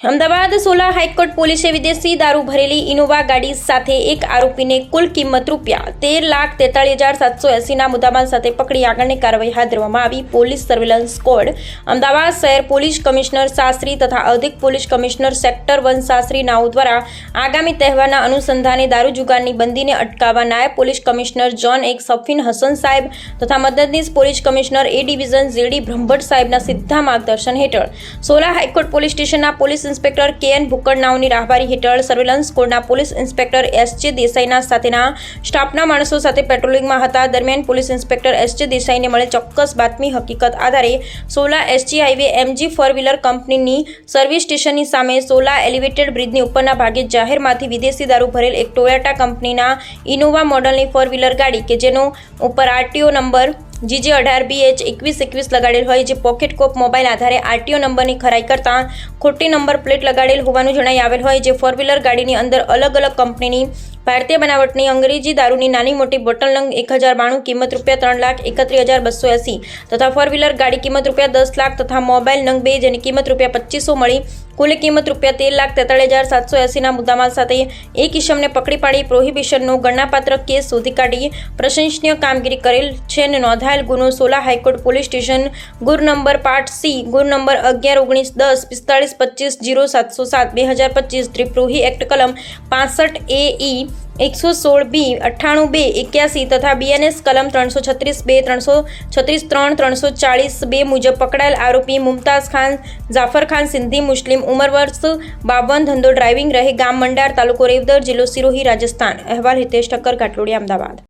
Ahmedabad Sola high court પોલીસે વિદેશી દારૂ ભરેલી ઇનોવા ગાડી સાથે એક આરોપીને કુલ કિંમત રૂપિયા તેર લાખ તેતાળીસ હજાર સાતસો એંસીના મુદ્દામાલ સાથે પકડી આગળની કાર્યવાહી હાથ ધરવામાં આવી. પોલીસ સર્વેલન્સ સ્કોડ, અમદાવાદ શહેર પોલીસ કમિશનર શાસ્ત્રી તથા અધિક police commissioner sector one Shastri નાઓ દ્વારા આગામી તહેવારના અનુસંધાને દારૂ જુગારની બંદીને અટકાવવા નાયબ પોલીસ કમિશનર જોન એક સફીન, હસન સાહેબ તથા મદદનીશ police commissioner A division ZD Brahmbhatt સાહેબના સીધા માર્ગદર્શન હેઠળ. સોલા હાઈકોર્ટ પોલીસ સ્ટેશનના પોલીસ ઇન્સ્પેક્ટર કે એન ભુક્કડનાઓની રાહબારી હેઠળ સર્વેલન્સ કોડના પોલીસ ઇન્સ્પેક્ટર એસ જે દેસાઈના સાથેના સ્ટાફના માણસો સાથે પેટ્રોલિંગમાં હતા. દરમિયાન પોલીસ ઇન્સ્પેક્ટર એસ જે દેસાઈને મળે ચોક્કસ બાતમી હકીકત આધારે Sola SG highway MG four wheeler કંપનીની સર્વિસ સ્ટેશનની સામે સોલા એલિવેટેડ બ્રિજની ઉપરના ભાગે જાહેરમાંથી વિદેશી દારૂ ભરેલ એક ટોયોટા કંપનીના ઇનોવા મોડલની ફોર વ્હીલર ગાડી કે જેનો ઉપર આરટીઓ નંબર જીજે અઢાર બી એચ એકવીસ એકવીસ લગાડેલ હોય જે પોકેટ કોપ મોબાઈલ આધારે આરટીઓ નંબરની ખરાઈ કરતાં ખોટી નંબર પ્લેટ લગાડેલ હોવાનું જણાઈ આવેલ હોય જે ફોર વ્હીલર ગાડીની અંદર અલગ અલગ કંપનીની ભારતીય બનાવટની અંગ્રેજી દારૂની નાની મોટી બોટલ નંગ એક હજાર બાણું, કિંમત રૂપિયા ત્રણ લાખ, એકત્રીસ હજાર બસો એંસી તથા ફોર વ્હીલર ગાડી કિંમત રૂપિયા દસ લાખ તથા મોબાઈલ નંગ બે જેની કિંમત રૂપિયા પચીસો મળી. કુલ કિંમત રૂપિયા તેર લાખ તેતાળીસ હજાર સાતસો એંસીના મુદ્દામાલ સાથે એક ઇસમને પકડી પાડી પ્રોહિબિશનનો ગણનાપાત્ર કેસ શોધી કાઢી પ્રશંસનીય કામગીરી કરેલ છે અને નોંધાયેલ ગુનો Sola high court police station ગુર નંબર પાર્ટ સી, ગુર નંબર અગિયાર, ઓગણીસ, દસ, પિસ્તાળીસ, પચીસ, જીરો, સાતસો સાત, બે હજાર પચીસ ત્રિપ્રોહી એક્ટ કલમ પાસઠ એ ઈ એકસો સોળ બી, અઠ્ઠાણું બે, એક્યાસી તથા બીએનએસ કલમ ત્રણસો છત્રીસ બે, ત્રણસો છત્રીસ ત્રણ, ત્રણસો ચાળીસ બે મુજબ પકડાયેલ આરોપી મુમતાઝ ખાન, જાફર ખાન સિંધી, મુસ્લિમ ઉંમર વર્ષ બાવન ધંધો ડ્રાઇવિંગ રહે ગામ મંડાર તાલુકો રેવદર જિલ્લો સિરોહી રાજસ્થાન. અહેવાલ હિતેશ ઠક્કર, ઘાટલોડિયા, અમદાવાદ.